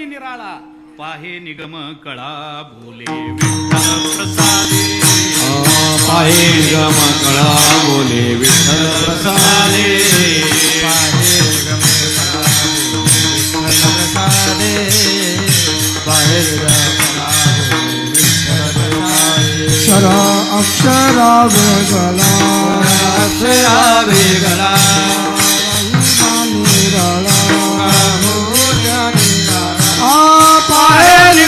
कोणी निराळा. पाहे निगम कळा बोले विठ्ठल प्रसादे. पाहे गम कळा बोले विठ्ठल प्रसादे. क्षरा अक्षरा वेगला अक्षरा वेगळा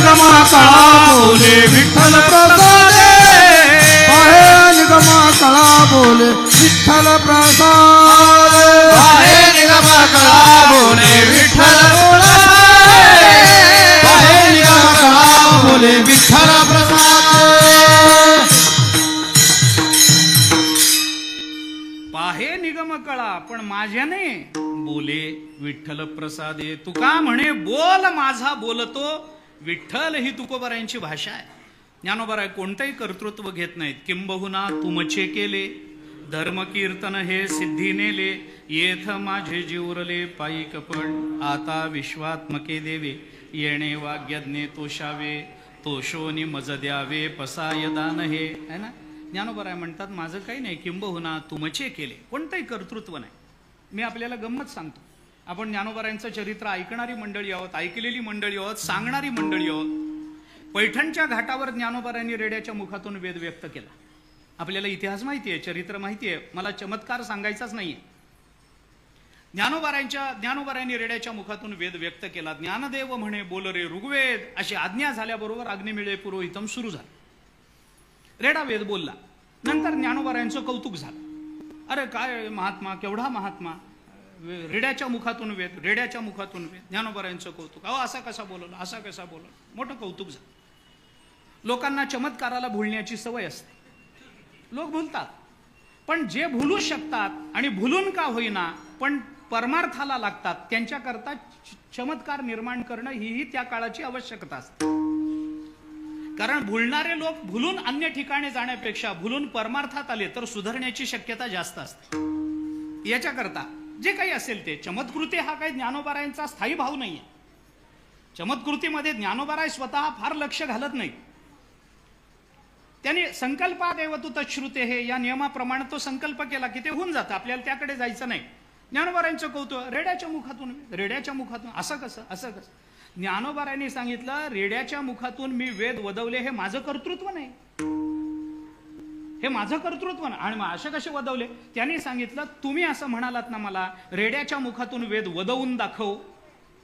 पाहे निगमा कळा बोले विठ्ठल प्रसादे. पाहे निगमा कळा बोले विठ्ठल प्रसादे. पाहे निगम कळा बोले विठ्ठल प्रसादे. पाहे निगम कळा बोले विठ्ठल प्रसादे. पाहे निगम कळा पण माझ्याने बोले विठ्ठल प्रसादे. तुका म्हणे बोल माझा बोलतो. विठ्ठल ही तुकोबारायांची भाषा आहे. ज्ञानोबाराय कोणतंही कर्तृत्व घेत नाहीत. किंबहुना तुमचे केले धर्म कीर्तन हे सिद्धी नेले येथ माझे जीवरले पायी कपड आता विश्वात्मके देवे येणे वाग्यज्ञे तोषावे तोषोनी मज द्यावे पसाय दान हे. है ना? ज्ञानोबराय म्हणतात माझं काही नाही किंबहुना तुमचे केले. कोणतंही कर्तृत्व नाही. मी आपल्याला गंमत सांगतो. आपण ज्ञानोबरायांचं चरित्र ऐकणारी मंडळी आहोत ऐकलेली मंडळी आहोत सांगणारी मंडळी आहोत. पैठणच्या घाटावर ज्ञानोबरायांनी रेड्याच्या मुखातून वेद व्यक्त केला. आपल्याला इतिहास माहिती आहे चरित्र माहिती आहे. मला चमत्कार सांगायचाच नाहीये. ज्ञानोबारायांच्या ज्ञानोबारायांनी रेड्याच्या मुखातून वेद व्यक्त केला. ज्ञानदेव म्हणे बोल रे ऋग्वेद. अशी आज्ञा झाल्याबरोबर अग्निमिळे पुरोहितम सुरू झाला. रेडा वेद बोलला. नंतर ज्ञानोबारायांचं कौतुक झालं. अरे काय महात्मा केवढा महात्मा. रेड्याच्या मुखातून वेद रेड्याच्या मुखातून वेद ज्ञानोबरायांचं कौतुक. अहो असा कसा बोलवला असा कसा बोलवला. मोठं कौतुक झालं. लोकांना चमत्काराला भुलण्याची सवय असते. लोक भुलतात. पण जे भुलू शकतात आणि भुलून का होईना पण परमार्थाला लागतात त्यांच्याकरता चमत्कार निर्माण करणं हीही त्या काळाची आवश्यकता असते. कारण भुलणारे लोक भुलून अन्य ठिकाणी जाण्यापेक्षा भुलून परमार्थात आले तर सुधारण्याची शक्यता जास्त असते. याच्याकरता जे काही असेल ते. चमत्कृती हा काही ज्ञानोबारायांचा स्थायी भाव नाहीये. चमत्कृतीमध्ये ज्ञानोबाराय स्वतः फार लक्ष घालत नाही त्याने संकल्पात तू तच्छ्रुते हे या नियमाप्रमाणे तो संकल्प केला की ते होऊन जातं. आपल्याला त्याकडे जायचं नाही. ज्ञानोबारायांचं कौतुक रेड्याच्या मुखातून रेड्याच्या मुखातून असं कसं असं कसं. ज्ञानोबारायांनी सांगितलं रेड्याच्या मुखातून मी वेद वदवले हे माझं कर्तृत्व नाही. हे माझं कर्तृत्व ना. आणि मग असे कसे वदवले? त्यांनी सांगितलं तुम्ही असं म्हणालात ना मला रेड्याच्या मुखातून वेद वदवून दाखव.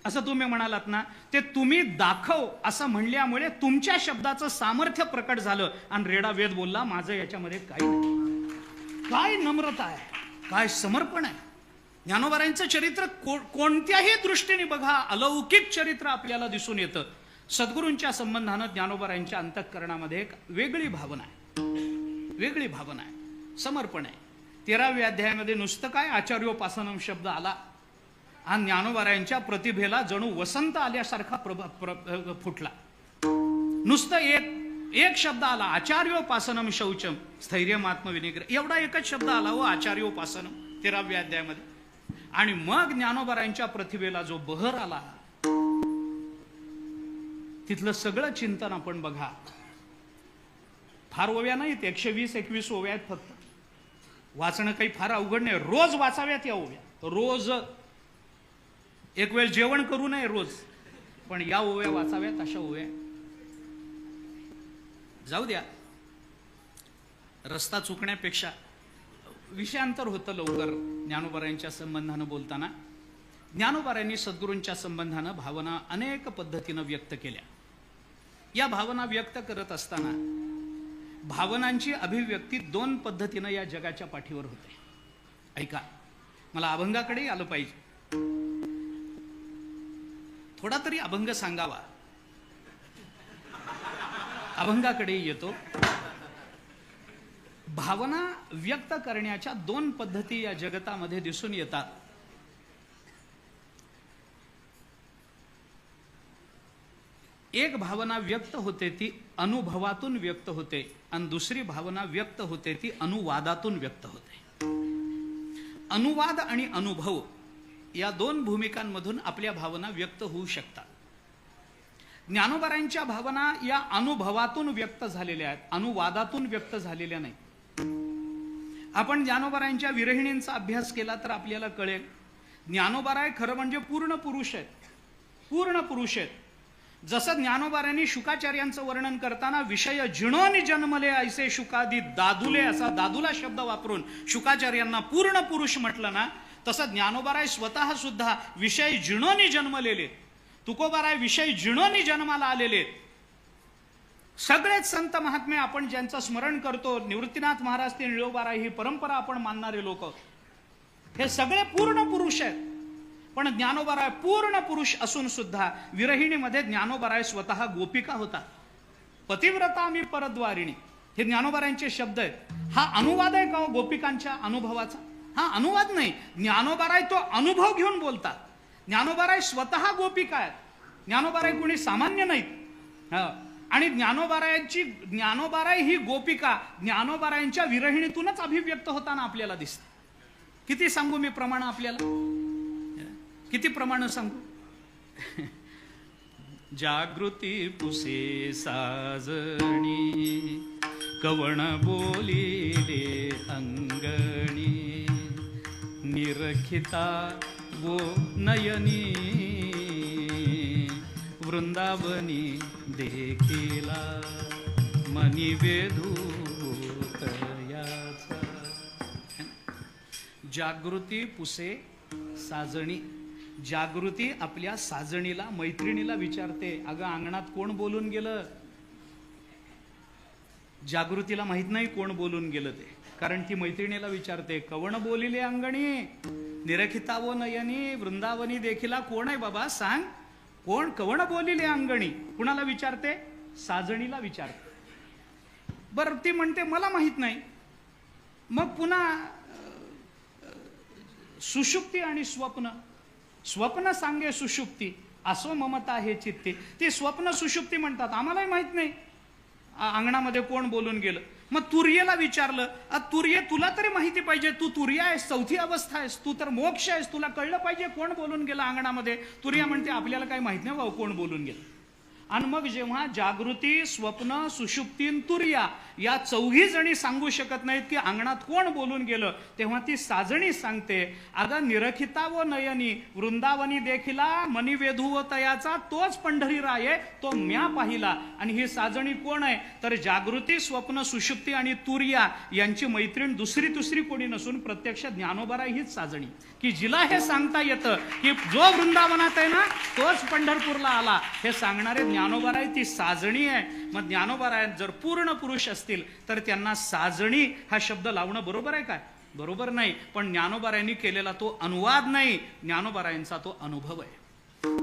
असं तुम्ही म्हणालात ना ते तुम्ही दाखव. असं म्हणल्यामुळे तुमच्या शब्दाचं सामर्थ्य प्रकट झालं. आणि रेडा वेद बोलला माझं याच्यामध्ये काही नाही. काय नम्रता आहे? काय समर्पण आहे? ज्ञानोबारायांचं चरित्र को- कोणत्याही दृष्टीने बघा अलौकिक चरित्र आपल्याला दिसून येतं. सद्गुरूंच्या संबंधानं ज्ञानोबारायांच्या अंतःकरणामध्ये एक वेगळी भावना आहे. वेगळी भावना आहे. समर्पण आहे. तेराव्या अध्यायामध्ये नुसतं काय आचार्योपासनम शब्द आला? आणि ज्ञानोबारायांच्या प्रतिभेला जणू वसंत आल्यासारखा प्रभ प्र- फुटला. नुसतं एक एक शब्द आला आचार्योपासनम शौचम स्थैर्यमात्म विनिग्रह एवढा एकच शब्द आला हो आचार्योपासनम तेराव्या अध्यायामध्ये. आणि मग ज्ञानोबारायांच्या प्रतिभेला जो बहर आला तिथलं सगळं चिंतन आपण बघा. फार ओव्या नाहीत एकशे वीस एकवीस ओव्या आहेत फक्त. वाचणं काही फार अवघड नाही. रोज वाचाव्यात या ओव्या. रोज एक वेळ जेवण करू नये रोज पण या ओव्या वाचाव्यात अशा ओव्या जाऊ द्या. रस्ता चुकण्यापेक्षा विषयांतर होतं लवकर ज्ञानोबाऱ्यांच्या संबंधानं बोलताना. ज्ञानोबाऱ्यांनी सद्गुरूंच्या संबंधानं भावना अनेक पद्धतीनं व्यक्त केल्या. या भावना व्यक्त करत असताना भावनांची अभिव्यक्ती दोन पद्धतीनं या जगाच्या पाठीवर होते. ऐका मला अभंगाकडेही आलं पाहिजे. थोडा तरी अभंग सांगावा. अभंगाकडे येतो. भावना व्यक्त करण्याच्या दोन पद्धती या जगतामध्ये दिसून येतात. एक भावना व्यक्त होते ती अनुभवातून व्यक्त होते. आणि दुसरी भावना व्यक्त होते ती अनुवादातून व्यक्त होते. अनुवाद आणि अनुभव या दोन भूमिकांमधून आपल्या भावना व्यक्त होऊ शकतात. ज्ञानोबारांच्या भावना या अनुभवातून व्यक्त झालेल्या आहेत अनुवादातून व्यक्त झालेल्या नाही आपण ज्ञानोबारांच्या विरहिणींचा अभ्यास केला तर आपल्याला कळेल ज्ञानोबाराय खरं म्हणजे पूर्ण पुरुष आहेत. पूर्ण पुरुष आहेत. जसं ज्ञानोबारांनी शुकाचार्यांचं वर्णन करताना विषय जिणोनी जन्मले ऐसे शुकादी दादुले असा दादुला शब्द वापरून शुकाचार्यांना पूर्ण पुरुष म्हटलं ना तसं ज्ञानोबाराय स्वतः सुद्धा विषय जिणोनी जन्मलेले. तुकोबाराय विषय जिणोनी जन्माला आलेले. सगळेच संत महात्मे आपण ज्यांचं स्मरण करतो निवृत्तीनाथ महाराज ते निळोबाराय ही परंपरा आपण मानणारे लोक. हे सगळे पूर्ण पुरुष आहेत. पण ज्ञानोबराय पूर्ण पुरुष असून सुद्धा विरहिणीमध्ये ज्ञानोबराय स्वतः गोपिका होता. पतिव्रता मी परद्वारिणी. हे ज्ञानोबारायांचे शब्द आहेत. हा अनुवाद आहे का हो गोपिकांच्या अनुभवाचा? हा अनुवाद नाही. ज्ञानोबाराय तो अनुभव घेऊन बोलतात. ज्ञानोबाराय स्वतः गोपिका आहेत. ज्ञानोबाराय कोणी सामान्य नाहीत. हा. आणि ज्ञानोबारायांची ज्ञानोबाराय ही गोपिका ज्ञानोबारायांच्या विरहिणीतूनच अभिव्यक्त होताना आपल्याला दिसते. किती सांगू मी प्रमाण आपल्याला? किती प्रमाण सांगू? जागृती पुसे साजणी कवण बोलिले अंगणी निरखिता वो नयनी वृंदावनी देखिला मनी वेधू तयाचा जागृती पुसे साजणी. जागृती आपल्या साजणीला मैत्रिणीला विचारते अगं अंगणात कोण बोलून गेलं? जागृतीला माहीत नाही कोण बोलून गेलं ते कारण ती मैत्रिणीला विचारते कवण बोलिले अंगणी? निरखितावो नयनी वृंदावनी देखिला कोण आहे बाबा? सांग कोण कवण बोलिले अंगणी? कुणाला विचारते? साजणीला विचारते. बरं ती म्हणते मला माहीत नाही. मग पुन्हा सुषुप्ती आणि स्वप्न स्वप्न सांगे सुषुप्ती असो ममता हे चित्ती. ते स्वप्न सुषुप्ती म्हणतात. आम्हालाही माहीत नाही. अंगणामध्ये कोण बोलून गेलं? मग तुर्येला विचारलं तुर्ये तुला तरी माहिती पाहिजे. तू तुर्या आहेस चौथी अवस्था आहेस तू तर मोक्ष आहेस. तुला कळलं पाहिजे कोण बोलून गेलं अंगणामध्ये? तुर्या म्हणते आपल्याला काही माहीत नाही भाऊ कोण बोलून गेलं. आणि मग जेव्हा जागृती स्वप्न सुषुप्तीन तुर्या या चौघी जणी सांगू शकत नाहीत की अंगणात कोण बोलून गेलं तेव्हा ती साजणी सांगते अगं निरखिता व नयनी वृंदावनी देखिला मनिवेधू व तयाचा तोच पंढरी राय तो म्या पाहिला. आणि ही साजणी कोण आहे? तर जागृती स्वप्न सुषुप्ती आणि तुर्या यांची मैत्रीण दुसरी दुसरी कोणी नसून प्रत्यक्ष ज्ञानोबारा हीच साजणी. की जिला हे सांगता येतं की जो वृंदावनात आहे ना तोच पंढरपूरला आला हे सांगणारे ज्ञानोबाराय ती साजणी आहे. मग ज्ञानोबाराय जर पूर्ण पुरुष असतील तर त्यांना साजणी हा शब्द लावणं बरोबर आहे काय? बरोबर नाही. पण ज्ञानोबारायांनी केलेला तो अनुवाद नाही. ज्ञानोबारायांचा तो अनुभव आहे.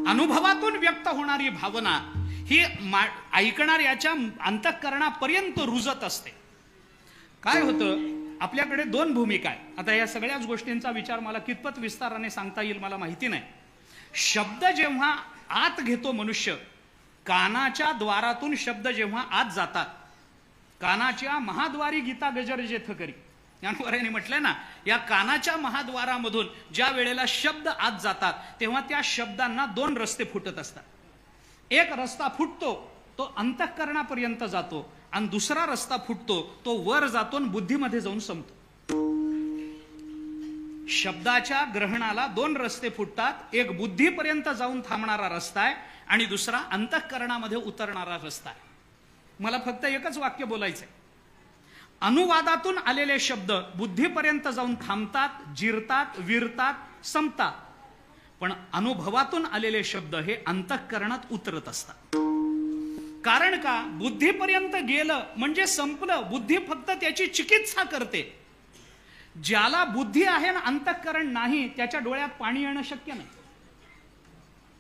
अनुभवातून व्यक्त होणारी भावना ही मा ऐकणाऱ्याच्या अंतःकरणापर्यंत रुजत असते. काय होतं? आपल्याकडे दोन भूमिका आहे आता या सगळ्याच गोष्टींचा विचार मला कितपत विस्ताराने सांगता येईल मला माहिती नाही. शब्द जेव्हा आत घेतो मनुष्य कानाच्या द्वारातून शब्द जेव्हा आत जातात कानाच्या महाद्वारी गीता गजर जेथ करी. ज्ञानवरायांनी म्हटलंय ना या कानाच्या महाद्वारामधून ज्या वेळेला शब्द आत जातात तेव्हा त्या शब्दांना दोन रस्ते फुटत असतात. एक रस्ता फुटतो तो अंतःकरणापर्यंत जातो आणि दुसरा रस्ता फुटतो तो वर जातो आणि बुद्धीमध्ये जाऊन संपतो. शब्दाच्या ग्रहणाला दोन रस्ते फुटतात एक बुद्धीपर्यंत जाऊन थांबणारा रस्ता आहे आणि दुसरा अंतःकरणामध्ये उतरणारा रस्ता आहे. मला फक्त एकच वाक्य बोलायचंय. अनुवादातून आलेले शब्द बुद्धीपर्यंत जाऊन थांबतात जिरतात विरतात संपतात. पण अनुभवातून आलेले शब्द हे अंतःकरणात उतरत असतात. कारण का? बुद्धीपर्यंत गेलं म्हणजे संपलं. बुद्धी फक्त त्याची चिकित्सा करते. ज्याला बुद्धी आहे ना अंतःकरण नाही त्याच्या डोळ्यात पाणी येणं शक्य नाही.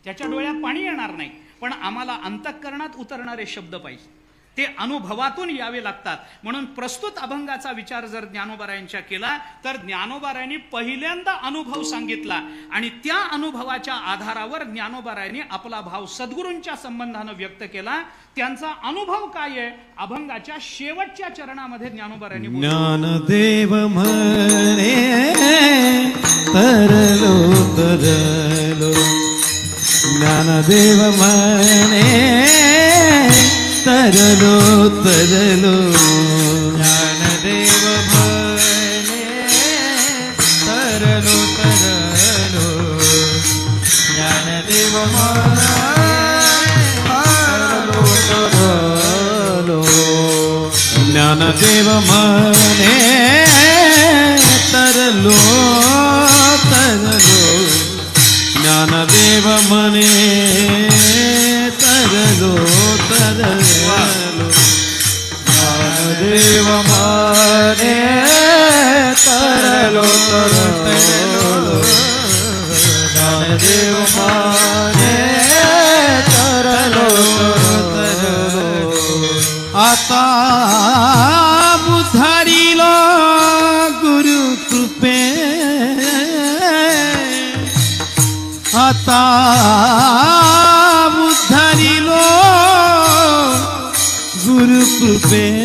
त्याच्या डोळ्यात पाणी येणार नाही. पण आम्हाला अंतःकरणात उतरणारे शब्द पाहिजे. ते अनुभवातून यावे लागतात. म्हणून प्रस्तुत अभंगाचा विचार जर ज्ञानोबारायांच्या केला तर ज्ञानोबारायांनी पहिल्यांदा अनुभव सांगितला आणि त्या अनुभवाच्या आधारावर ज्ञानोबारायांनी आपला भाव सद्गुरूंच्या संबंधानं व्यक्त केला. त्यांचा अनुभव काय आहे? अभंगाच्या शेवटच्या चरणामध्ये ज्ञानोबारायांनी बोलले. ज्ञानदेव म्हणे तरलो तरलो ज्ञानदेव म्हणे तरलो तरलो ज्ञानदेव म्हणे तरलो तरलो ज्ञानदेव तरलो ज्ञानदेव म्हणे तरलो तरलो ज्ञानदेव म्हणे तरलो तरलो आता बुधारीलो गुरु कृपे आता बुधारीलो गुरु कृपे।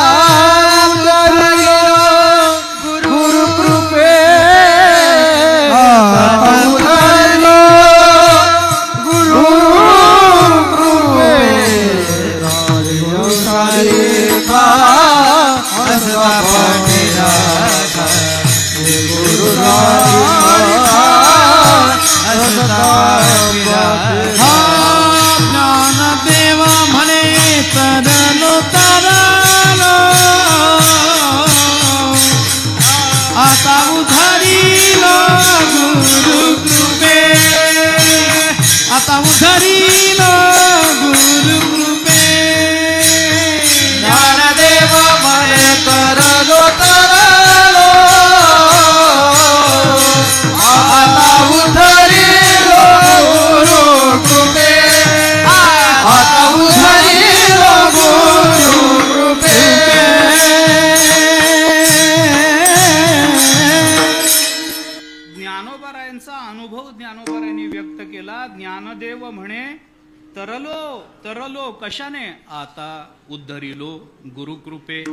कशाने? आता उद्धरिलो गुरुकृपे.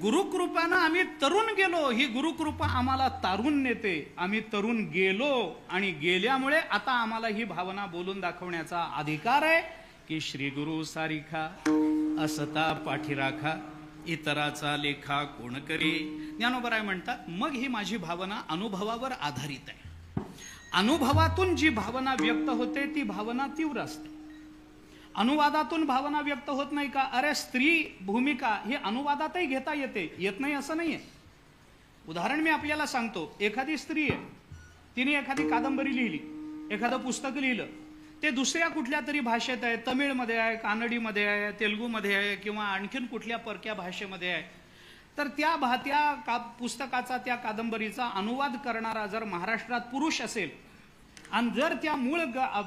गुरुकृपानं आम्ही तरुण गेलो. ही गुरुकृपा आम्हाला तारून नेते. आम्ही तरुण गेलो आणि गेल्यामुळे आता आम्हाला ही भावना बोलून दाखवण्याचा अधिकार आहे की श्री गुरु सारिखा असता पाठीराखा इतराचा लेखा कोण करी? ज्ञानोबराय म्हणतात मग ही माझी भावना अनुभवावर आधारित आहे. अनुभवातून जी भावना व्यक्त होते ती भावना तीव्र असते. अनुवादातून भावना व्यक्त होत नाही का? अरे स्त्री भूमिका ही अनुवादातही घेता येते. येत नाही असं नाही आहे उदाहरण मी आपल्याला सांगतो. एखादी स्त्री आहे. तिने एखादी कादंबरी लिहिली. एखादं पुस्तक लिहिलं. ते दुसऱ्या कुठल्या तरी भाषेत आहे. तमिळमध्ये आहे कानडीमध्ये आहे तेलुगूमध्ये आहे किंवा आणखीन कुठल्या परक्या भाषेमध्ये आहे. तर त्या भा त्या का पुस्तकाचा त्या कादंबरीचा अनुवाद करणारा जर महाराष्ट्रात पुरुष असेल आणि जर त्या मूळ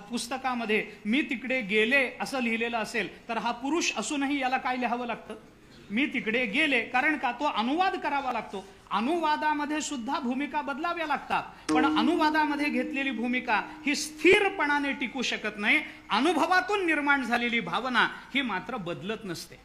पुस्तकामध्ये मी तिकडे गेले असं लिहिलेलं असेल तर हा पुरुष असूनही याला काय लिहावं लागतं? मी तिकडे गेले कारण का तो अनुवाद करावा लागतो. अनुवादामध्ये सुद्धा भूमिका बदलाव्या लागतात पण अनुवादामध्ये घेतलेली भूमिका ही स्थिरपणाने टिकू शकत नाही. अनुभवातून निर्माण झालेली भावना ही मात्र बदलत नसते.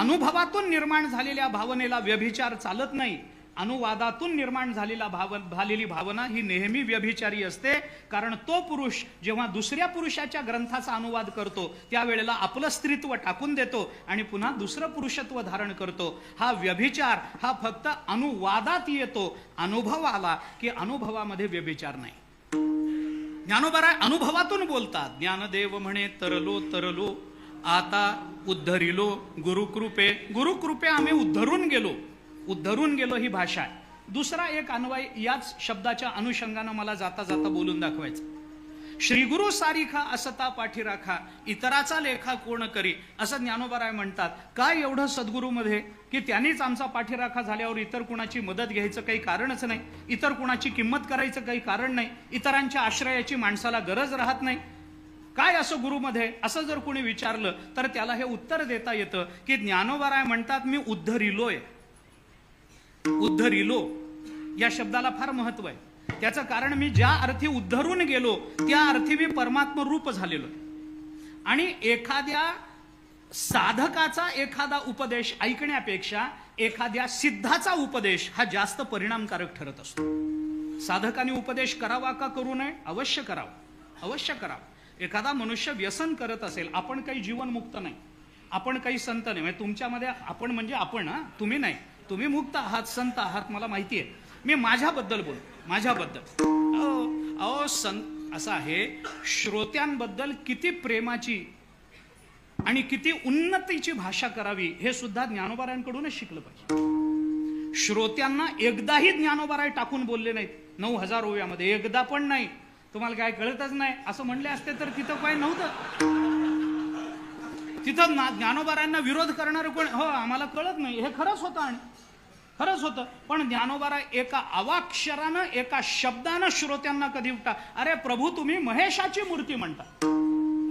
अनुभवातून निर्माण झालेल्या भावनेला व्यभिचार चालत नाही. अनुवादातून निर्माण झालेला भाव झालेली भावना ही नेहमी व्यभिचारी असते. कारण तो पुरुष जेव्हा दुसऱ्या पुरुषाच्या ग्रंथाचा अनुवाद करतो त्यावेळेला आपलं स्त्रीत्व टाकून देतो आणि पुन्हा दुसरं पुरुषत्व धारण करतो. हा व्यभिचार हा फक्त अनुवादात येतो. अनुभव आला की अनुभवामध्ये व्यभिचार नाही. ज्ञानोबराय अनुभवातून बोलतात. ज्ञानदेव म्हणे तरलो तरलो आता उद्धरिलो गुरुकृपे गुरुकृपे आम्ही उद्धरून गेलो. उद्धरून गेलो ही भाषा. आहे दुसरा एक अन्वय याच शब्दाच्या अनुषंगानं मला जाता जाता बोलून दाखवायचं. श्रीगुरु सारिखा असता पाठीराखा इतराचा लेखा कोण करी असं ज्ञानोबाराय म्हणतात. काय एवढं सद्गुरूमध्ये? की त्यांनीच आमचा पाठीराखा झाल्यावर इतर कुणाची मदत घ्यायचं काही कारणच नाही इतर कुणाची किंमत करायचं काही कारण नाही इतरांच्या आश्रयाची माणसाला गरज राहत नाही. काय असं गुरुमध्ये? असं जर कोणी विचारलं तर त्याला हे उत्तर देता येतं की ज्ञानोबाराय म्हणतात मी उद्धरिलोय. उद्धरिलो या शब्दाला फार महत्त्व आहे. त्याचं कारण मी ज्या अर्थी उद्धरून गेलो त्या अर्थी मी परमात्म रूप झालेलो आणि एखाद्या साधकाचा एखादा उपदेश ऐकण्यापेक्षा एखाद्या सिद्धाचा उपदेश हा जास्त परिणामकारक ठरत असतो. साधकाने उपदेश करावा का करू नये? अवश्य करावा. अवश्य करावा. एखादा मनुष्य व्यसन करत असेल आपण काही जीवनमुक्त नाही. आपण काही संत नाही. म्हणजे तुमच्यामध्ये आपण म्हणजे आपण तुम्ही नाही. तुम्ही मुक्त आहात संत आहात मला माहिती आहे. मी माझ्याबद्दल बोल माझ्याबद्दल. अहो अहो संत असं आहे श्रोत्यांबद्दल किती प्रेमाची आणि किती उन्नतीची भाषा करावी हे सुद्धा ज्ञानोबारांकडूनच शिकलं पाहिजे. श्रोत्यांना एकदाही ज्ञानोबाराय टाकून बोलले नाहीत. नऊ हजार ओव्यामध्ये एकदा पण नाही. तुम्हाला काय कळतच नाही. असं म्हणले असते तर तिथं काय नव्हतं. तिथं ज्ञानोबारांना विरोध करणारे कोण हो आम्हाला कळत नाही. हे खरंच होतं आणि खरंच होतं. पण ज्ञानोबारा एका अवाक्षरानं एका शब्दानं श्रोत्यांना कधी उठा अरे प्रभू तुम्ही महेशाची मूर्ती म्हणता.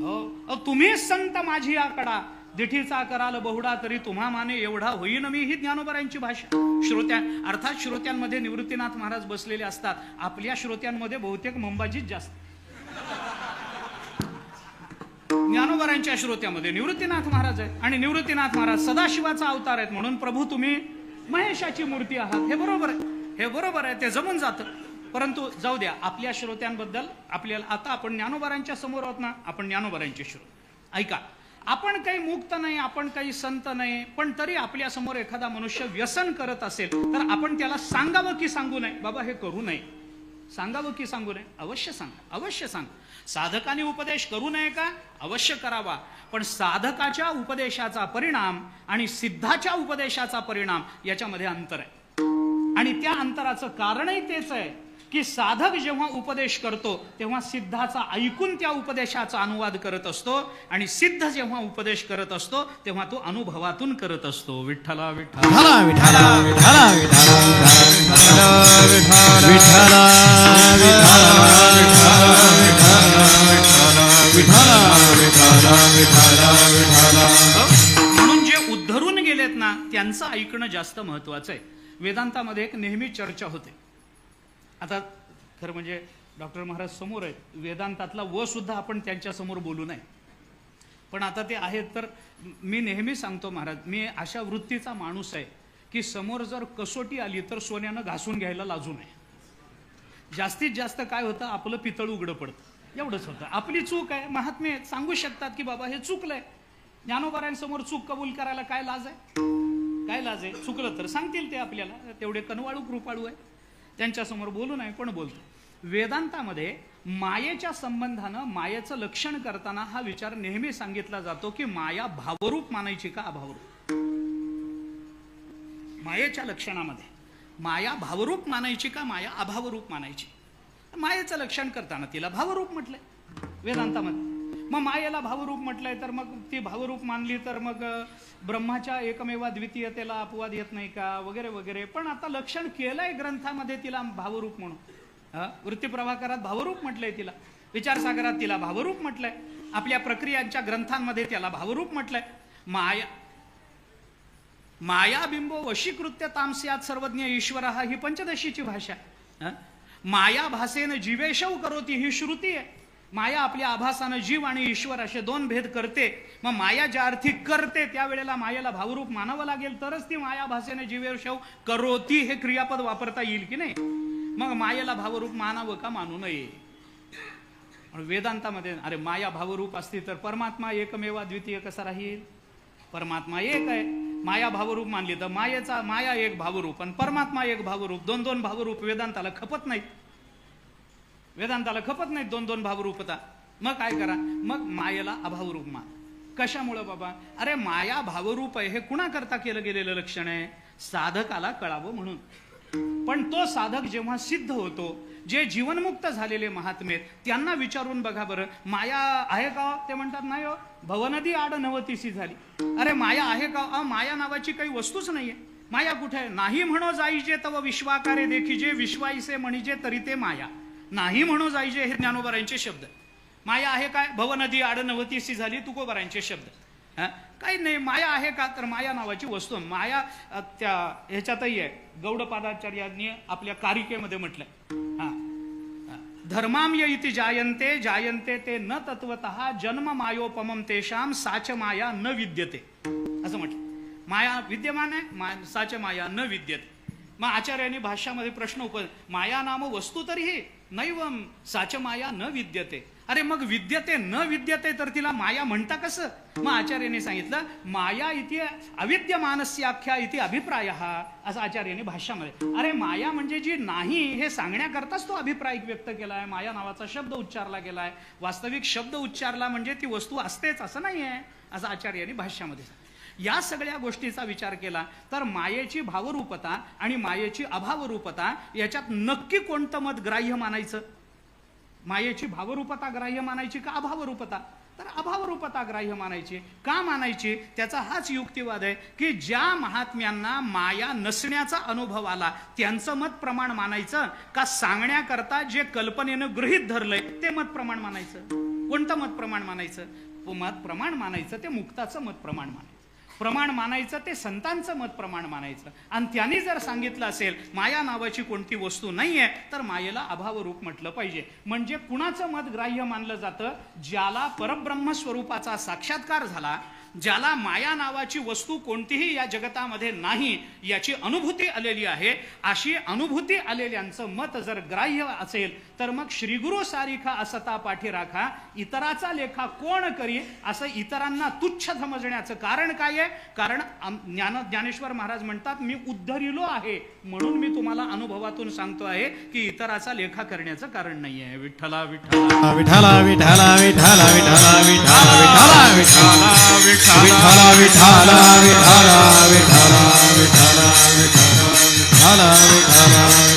हो. तुम्ही संत माझी आकडा. दिठीचा कराल बहुडा तरी तुम्हा माने एवढा होईन मी ही ज्ञानोबरांची भाषा. श्रोत्या अर्थात श्रोत्यांमध्ये निवृत्तीनाथ महाराज बसलेले असतात. आपल्या श्रोत्यांमध्ये बहुतेक मुंबाजीच जास्त. ज्ञानोबरांच्या श्रोत्यामध्ये निवृत्तीनाथ महाराज आहेत. आणि निवृत्तीनाथ महाराज सदाशिवाचा अवतार आहेत. म्हणून प्रभू तुम्ही महेशाची मूर्ती आहात. हे बरोबर आहे. हे बरोबर आहे. ते जमून जातं. परंतु जाऊ द्या आपल्या श्रोत्यांबद्दल आपल्याला आता आपण ज्ञानोबारांच्या समोर आहोत ना आपण ज्ञानोबारांचे श्रोत. ऐका आपण काही मुक्त नाही आपण काही संत नाही पण तरी आपल्यासमोर एखादा मनुष्य व्यसन करत असेल तर आपण त्याला सांगावं की सांगू नये? बाबा हे करू नये. सांगावं की सांगू नये अवश्य सांगा अवश्य सांगा. साधकाने उपदेश करू नये का? अवश्य करावा. पण साधकाच्या उपदेशाचा परिणाम आणि सिद्धाच्या उपदेशाचा परिणाम याच्यामध्ये अंतर आहे. आणि त्या अंतराचं कारणही तेच आहे. की साधक जेव्हा उपदेश करतो तेव्हा सिद्धाचा ऐकून त्या उपदेशाचा अनुवाद करत असतो आणि सिद्ध जेव्हा उपदेश करत असतो तेव्हा तो अनुभवातून करत असतो. विठ्ठला विठ्ठला. म्हणून जे उद्धरून गेलेत ना त्यांचं ऐकणं जास्त महत्वाचं आहे. वेदांतामध्ये एक नेहमी चर्चा होते. आता खरं म्हणजे डॉक्टर महाराज समोर आहेत. वेदांतातला व सुद्धा आपण त्यांच्यासमोर बोलू नये. पण आता ते आहेत तर मी नेहमी सांगतो महाराज मी अशा वृत्तीचा माणूस आहे की समोर जर कसोटी आली तर सोन्यानं घासून घ्यायला लाजू नये. जास्तीत जास्त काय होतं आपलं पितळ उघडं पडतं. एवढंच होतं. आपली चूक आहे. महात्मे सांगू शकतात की बाबा हे चुकलंय. ज्ञानोबारांसमोर चूक कबूल करायला काय लाज आहे? काय लाज आहे? चुकलं तर सांगतील ते आपल्याला. तेवढे कनवाळू कृपाळू आहे. त्यांच्यासमोर बोलू नये पण बोलतो. वेदांतामध्ये मायेच्या संबंधानं मायेचं लक्षण करताना हा विचार नेहमी सांगितला जातो की माया भावरूप मानायची का अभावरूप? मायेच्या लक्षणामध्ये. माया भावरूप मानायची का माया अभावरूप मानायची? मायेचं लक्षण करताना तिला भावरूप म्हटलंय. वेदांतामध्ये. मग मायेला भावरूप म्हटलंय तर मग ती भावरूप मानली तर मग ब्रह्माच्या एकमेवा द्वितीयतेला अपवाद येत नाही का? वगैरे वगैरे. पण आता लक्षण केलंय ग्रंथामध्ये तिला भावरूप म्हणून. हा? वृत्तीप्रभाकरात भावरूप म्हटलंय तिला. विचारसागरात तिला भावरूप म्हटलंय. आपल्या प्रक्रियांच्या ग्रंथांमध्ये त्याला भावरूप म्हटलंय. माया मायाबिंबो वशीकृत्य तामस्यात सर्वज्ञ ईश्वर हा ही पंचदशीची भाषा आहे. माया भाषेनं जीवेशव करोती ही श्रुती आहे. माया आपल्या आभासानं जीव आणि ईश्वर असे दोन भेद करते. मग माया ज्या अर्थी करते त्यावेळेला मायेला भावरूप मानावं लागेल तरच ती माया भाषेने जीवेशव करोती हे क्रियापद वापरता येईल की नाही? मग मायेला भावरूप मानावं का मानू नये? वेदांतामध्ये अरे माया भावरूप असती तर परमात्मा एकमेवा द्वितीय कसा राहील? परमात्मा एक आहे. माया भावरूप मानली तर मायेचा माया एक भावरूप आणि परमात्मा एक भावरूप दोन दोन भावरूप वेदांताला खपत नाहीत. वेदांताला खपत नाहीत दोन दोन भावरूपता. मग काय करा? मग मायेला अभावरूप मान कशामुळं बाबा? अरे माया भावरूप आहे हे कुणाकरता केलं गेलेलं लक्षण आहे? साधकाला कळावं म्हणून. पण तो साधक जेव्हा सिद्ध होतो जे जीवनमुक्त झालेले महात्मे त्यांना विचारून बघा बरं माया आहे का? ते म्हणतात नाही हो भवनदी आड नवतीसी झाली. अरे माया आहे का? अ माया नावाची काही वस्तूच नाहीये. माया कुठे? आहे नाही म्हणो जाईजे तव विश्वाकारे देखीजे विश्वाईसे म्हणजे तरी ते माया. नाही म्हणू जायचे हे ज्ञानोबरांचे शब्द. माया आहे काय? भवनदी आड नवतीसी झाली तुकोबरांचे शब्द. काही नाही माया आहे का? तर माया नावाची वस्तू. माया त्या ह्याच्यातही आहे. गौडपादाचार्यांनी आपल्या कारिकेमध्ये म्हटलंय. हा. धर्माम्य इति जायन्ते जायन्ते ते न तत्वत जन्म मायोपमम तेषाम साच माया न विद्यते. असं म्हटलं. माया विद्यमान आहे मा साच माया न विद्यते. मग आचार्यांनी भाष्यामध्ये प्रश्न उप माया नाम वस्तू तरीही नैवम साच माया न विद्यते. अरे मग विद्यते न विद्यते तर तिला माया म्हणता कसं? मग आचार्याने सांगितलं माया इति अविद्यमानस्याख्या इति अभिप्राय हा असं आचार्याने भाष्यामध्ये. अरे माया म्हणजे जी नाही हे सांगण्याकरताच तो अभिप्राय व्यक्त केला आहे माया नावाचा शब्द उच्चारला गेलाय. वास्तविक शब्द उच्चारला म्हणजे ती वस्तू असतेच असं नाही आहे असं आचार्याने भाष्यामध्ये सांगितलं. या सगळ्या गोष्टीचा विचार केला तर मायेची भावरूपता आणि मायेची अभावरूपता याच्यात नक्की कोणतं मत ग्राह्य मानायचं? मायेची भावरूपता ग्राह्य मानायची का अभावरूपता? तर अभावरूपता ग्राह्य मानायची. का मानायची? त्याचा हाच युक्तिवाद आहे की ज्या महात्म्यांना माया नसण्याचा अनुभव आला त्यांचं मत प्रमाण मानायचं का सांगण्याकरता जे कल्पनेनं गृहित धरलंय ते मत प्रमाण मानायचं? कोणतं मत प्रमाण मानायचं? मत प्रमाण मानायचं ते मुक्ताचं मत प्रमाण मानायचं. प्रमाण मानायचं ते संतांचं मत प्रमाण मानायचं. आणि त्यांनी जर सांगितलं असेल माया नावाची कोणती वस्तू नाहीये तर मायेला अभाव रूप म्हटलं पाहिजे. म्हणजे कुणाचं मत ग्राह्य मानलं जातं? ज्याला परब्रह्म स्वरूपाचा साक्षात्कार झाला ज्याला माया नावाची वस्तू कोणतीही या जगतामध्ये नाही याची अनुभूती आलेली आहे. अशी अनुभूती आलेल्यांचं मत जर ग्राह्य असेल तर मग श्रीगुरु सारिखा असता पाठी राखा इतराचा लेखा कोण करी असं इतरांना तुच्छ समजण्याचं कारण काय आहे कारण ज्ञान ज्ञानेश्वर महाराज म्हणतात मी उद्धरिलो आहे म्हणून मी तुम्हाला अनुभवातून सांगतो आहे की इतराचा लेखा करण्याचं कारण नाही आहे विठ्ठला विठ्ठला विठाला विठाला विठाला विठाला विठाला विठाला विठाला विठाला विठाला विठाला विठाला विठाला विठाला विठाला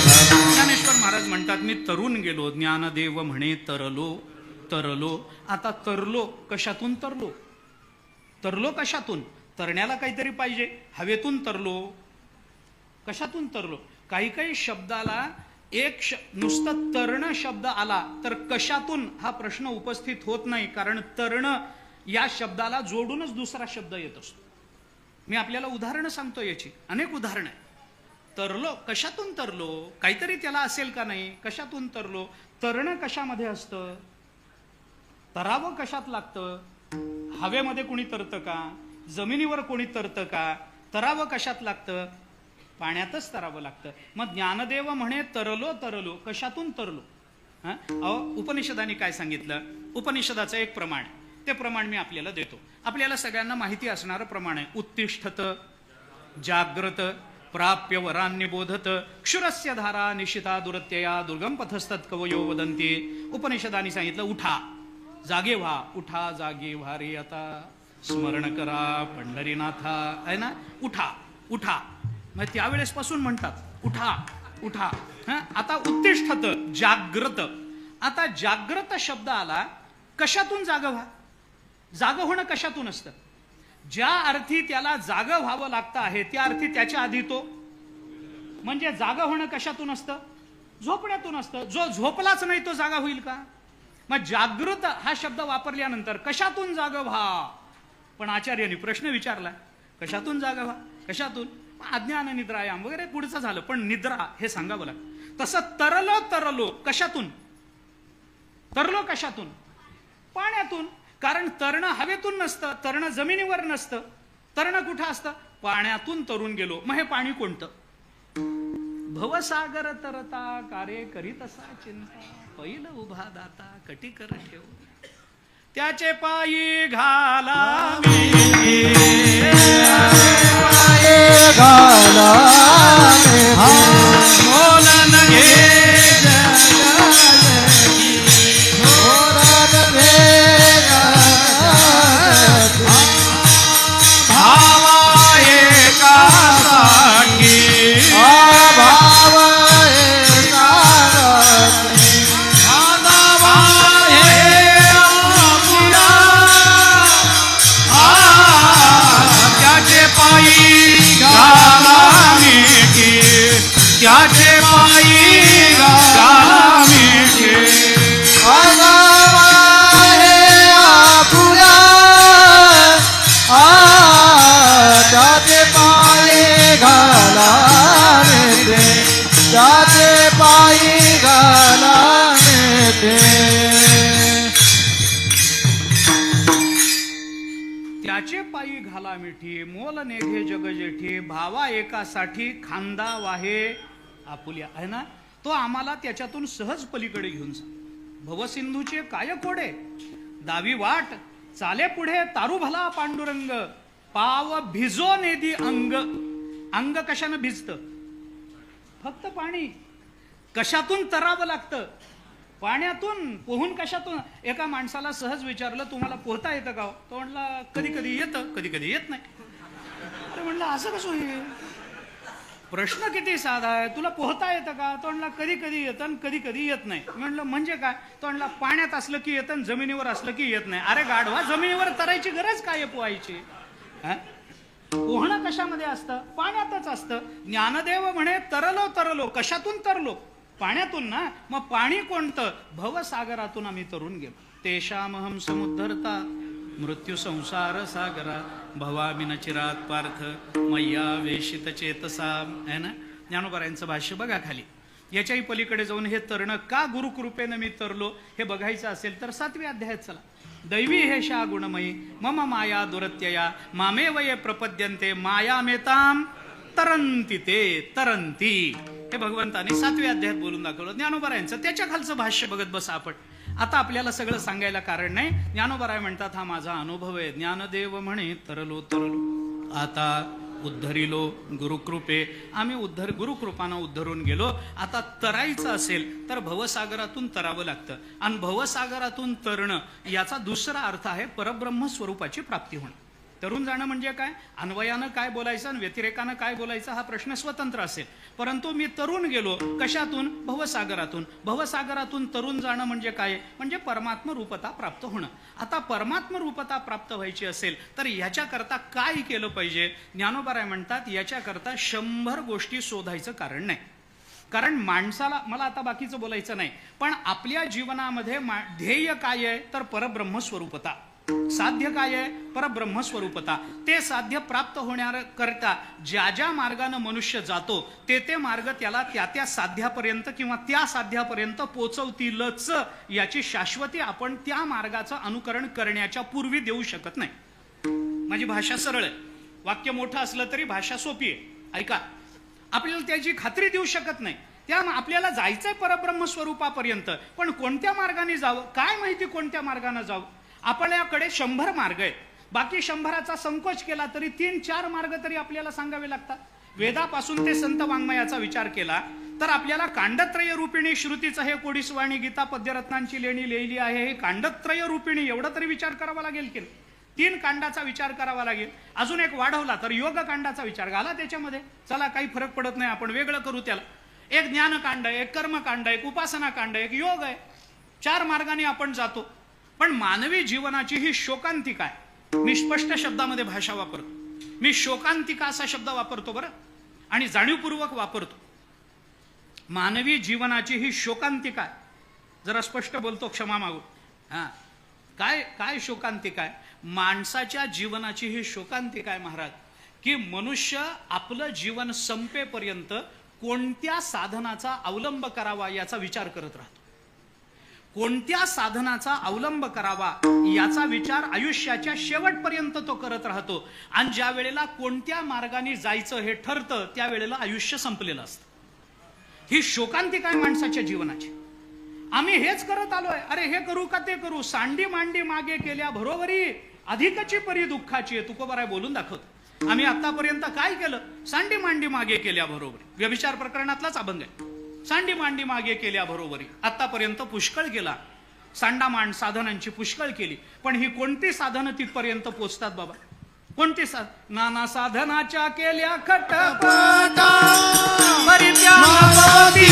मी तरुण गेलो ज्ञानदेव म्हणे तरलो तरलो. आता तरलो कशातून तरलो? तरलो कशातून? तरण्याला काहीतरी पाहिजे. हवेतून तरलो. कशातून तरलो? काही काही शब्दाला एक श नुसतं तरण शब्द आला तर कशातून? हा प्रश्न उपस्थित होत नाही कारण तरण या शब्दाला जोडूनच दुसरा शब्द येत असतो. मी आपल्याला उदाहरणं सांगतो याची. अनेक उदाहरणं आहे तरलो कशातून तरलो? काहीतरी त्याला असेल का नाही? कशातून तरलो? तरण कशामध्ये असतं? तरावं कशात लागतं? हवेमध्ये कोणी तरतं का? जमिनीवर कोणी तरतं का? तरावं कशात लागतं? पाण्यातच तरावं लागतं. मग ज्ञानदेव म्हणे तरलो तरलो. कशातून तरलो? अहो उपनिषदाने काय सांगितलं? उपनिषदाचं एक प्रमाण. ते प्रमाण मी आपल्याला देतो. आपल्याला सगळ्यांना माहिती असणारं प्रमाण आहे. उत्तिष्ठत जाग्रत प्राप्य वरान्य बोधत क्षुरस्य धारा निशिता दुरत्यया दुर्गम पथस्तत कवयो वदंती उपनिषदाने सांगितलं उठा जागे व्हा उठा जागे व्हा रे आता। स्मरण करा पंढरीनाथा आहे ना? उठा उठा। मग त्यावेळेसपासून म्हणतात उठा उठा हं? आता उत्तिष्ठत जाग्रत। आता जाग्रत शब्द आला कशातून जाग व्हा? जाग होणं कशातून असतं? ज्या अर्थी त्याला जाग व्हावं लागतं आहे त्या अर्थी त्याच्या आधी तो. म्हणजे जाग होणं कशातून असतं? झोपण्यातून असतं. जो झोपलाच नाही तो जागा होईल का? मग जागृत हा शब्द वापरल्यानंतर कशातून जाग व्हा? पण आचार्यांनी प्रश्न विचारला कशातून जाग व्हा? कशातून? अज्ञान निद्रायाम वगैरे पुढचं झालं पण निद्रा हे सांगावं लागतं. तसं तरलो तरलो कशातून? तरलो कशातून? पाण्यातून? कारण तरण हवेतून नसतं तरण जमिनीवर नसतं तरण कुठं असतं? पाण्यातून तरून गेलो. मग हे पाणी कोणतं? भवसागर तरता कार्य करीत असा चिंता. पहिलं उभा दाता कटी कर ठेव. त्याचे पायी घाला घाला भावा खांदा वाहे आपुल्या. आहे ना? तो आम्हाला त्याच्यातून सहज पलीकडे घेऊन जा. भवसिंधूचे काय कोडे दावी वाट चाले पुढे तारू भला पांडुरंग पाव भिजो नेदी अंग. अंग कशानं भिजतं? फक्त पाणी. कशातून तरावं लागतं? पाण्यातून पोहून कशातून? एका माणसाला सहज विचारलं तुम्हाला पोहता येतं का हो? तो म्हणला कधी कधी येतं कधी कधी येत नाही. अरे म्हणलं असं कसं होईल? प्रश्न किती साधा आहे? तुला पोहता येतं का? तो म्हणला कधी कधी येतं आणि कधी कधी येत नाही. म्हणलं म्हणजे काय? तो म्हणला पाण्यात असलं की येतं जमिनीवर असलं की येत नाही. अरे गाढवा जमिनीवर तरायची गरज काय आहे पोहायची? पोहणं कशामध्ये असतं? पाण्यातच असतं. ज्ञानदेव म्हणे तरलो तरलो कशातून तरलो? पाण्यातून ना. मग पाणी कोणतं? भवसागरातून आम्ही तरून गेलो. तेशामहम समुद्धरता मृत्यू संसार सागरा भवामिन चिरात पार्थ मैया वेशित चेतसा आहे ना? ज्ञानोबरायांचं भाष्य बघा खाली. याच्याही पलीकडे जाऊन हे तरणं का गुरुकृपेनं मी तरलो हे बघायचं असेल तर सातव्या अध्यायात चला. दैवी हे शा गुणमयी मम माया दुरत्यया मामे वये प्रपद्यन्ते माया मेताम तरंती ते तरंती हे भगवंताने सातव्या अध्यायात बोलून दाखवलं. ज्ञानोबरायांचं त्याच्या खालचं भाष्य बघत बसा आपण. आता आपल्याला सगळं सांगायला कारण नाही. ज्ञानोबराय म्हणतात हा माझा अनुभव आहे. ज्ञानदेव म्हणे तरलो तरलो. आता उद्धरिलो गुरुकृपे. आम्ही उद्धर गुरुकृपानं उद्धरून गेलो. आता तरायचं असेल तर भवसागरातून तरावं लागतं. आणि भवसागरातून तरणं याचा दुसरा अर्थ आहे परब्रह्म स्वरूपाची प्राप्ती होणं. तरुण जाणं म्हणजे काय? अन्वयानं काय बोलायचं आणि व्यतिरेकानं काय बोलायचं हा प्रश्न स्वतंत्र असेल. परंतु मी तरुण गेलो कशातून? भवसागरातून. भवसागरातून तरुण जाणं म्हणजे काय? म्हणजे परमात्म रूपता प्राप्त होणं. आता परमात्म रूपता प्राप्त व्हायची असेल तर याच्याकरता काय केलं पाहिजे? ज्ञानोबाराय म्हणतात याच्याकरता शंभर गोष्टी शोधायचं कारण नाही. कारण माणसाला मला आता बाकीचं बोलायचं नाही पण आपल्या जीवनामध्ये मा- ध्येय काय आहे? तर परब्रह्म स्वरूपता. साध्य काय आहे? परब्रह्मस्वरूपता. ते साध्य प्राप्त होण्याकरता करता ज्या ज्या मार्गानं मनुष्य जातो ते ते मार्ग त्याला त्या त्या साध्यापर्यंत किंवा त्या साध्यापर्यंत पोचवतीलच याची शाश्वती आपण त्या मार्गाचं अनुकरण करण्याच्या पूर्वी देऊ शकत नाही. माझी भाषा सरळ आहे. वाक्य मोठं असलं तरी भाषा सोपी आहे. ऐका आपल्याला त्याची खात्री देऊ शकत नाही. त्या आपल्याला जायचंय परब्रह्म स्वरूपापर्यंत पण कोणत्या मार्गाने जावं? काय माहिती कोणत्या मार्गाने जावं? आपल्याकडे शंभर मार्ग आहेत. बाकी शंभराचा संकोच केला तरी तीन चार मार्ग तरी आपल्याला सांगावे लागतात. वेदापासून ते संत वाङ्मयाचा विचार केला तर आपल्याला कांडत्रय रूपिणी श्रुतीचं हे कोडीसवाणी गीता पद्यरत्नांची लेणी लिहिली आहे. हे कांडत्रय रूपिणी एवढं तरी विचार करावा लागेल की तीन कांडाचा विचार करावा लागेल. अजून एक वाढवला तर योग कांडाचा विचार घाला त्याच्यामध्ये. चला काही फरक पडत नाही आपण वेगळं करू त्याला. एक ज्ञानकांड एक कर्मकांड एक उपासना कांड एक योग आहे. चार मार्गाने आपण जातो. पण मानवी जीवनाची ही शोकांतिका आहे. मी स्पष्ट शब्दामध्ये भाषा वापरतो. मी शोकांतिका असा शब्द वापरतो बरं. आणि जाणीवपूर्वक वापरतो. मानवी जीवनाची ही शोकांतिका आहे. जरा स्पष्ट बोलतो क्षमा मागू हा. काय काय शोकांतिका आहे? माणसाच्या जीवनाची ही शोकांतिका आहे महाराज. की मनुष्य आपलं जीवन संपेपर्यंत कोणत्या साधनाचा अवलंब करावा याचा विचार करत राहतो. कोणत्या साधनाचा अवलंब करावा याचा विचार आयुष्याच्या शेवटपर्यंत तो करत राहतो. आणि ज्या वेळेला कोणत्या मार्गाने जायचं हे ठरतं त्यावेळेला आयुष्य संपलेलं असतं. ही शोकांतिका आहे माणसाच्या जीवनाची? आम्ही हेच करत आलोय. अरे हे करू का ते करू? सांडी मांडी मागे केल्या बरोबरी अधिकची परी दुःखाची आहे. तुकोबराय बोलून दाखवत आम्ही आतापर्यंत काय केलं? सांडी मांडी मागे केल्या बरोबरी. व्यभिचार प्रकरणातलाच अभंग आहे. सांडी मांडी मागे केल्याबरोबरी आतापर्यंत पुष्कळ केला सांडा मांड साधनांची पुष्कळ केली. पण ही कोणती साधनं तिथपर्यंत पोचतात बाबा? कोणती सा नाना साधनाच्या केल्या खटपट. परित्यागावती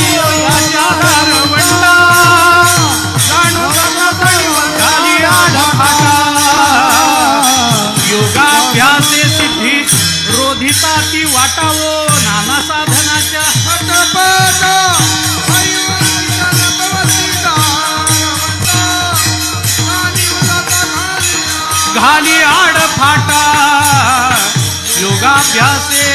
योगाभ्यासे सिद्धी रोधिता ती वाटावो. घालिया. घाली आड फाटा योगाभ्यासे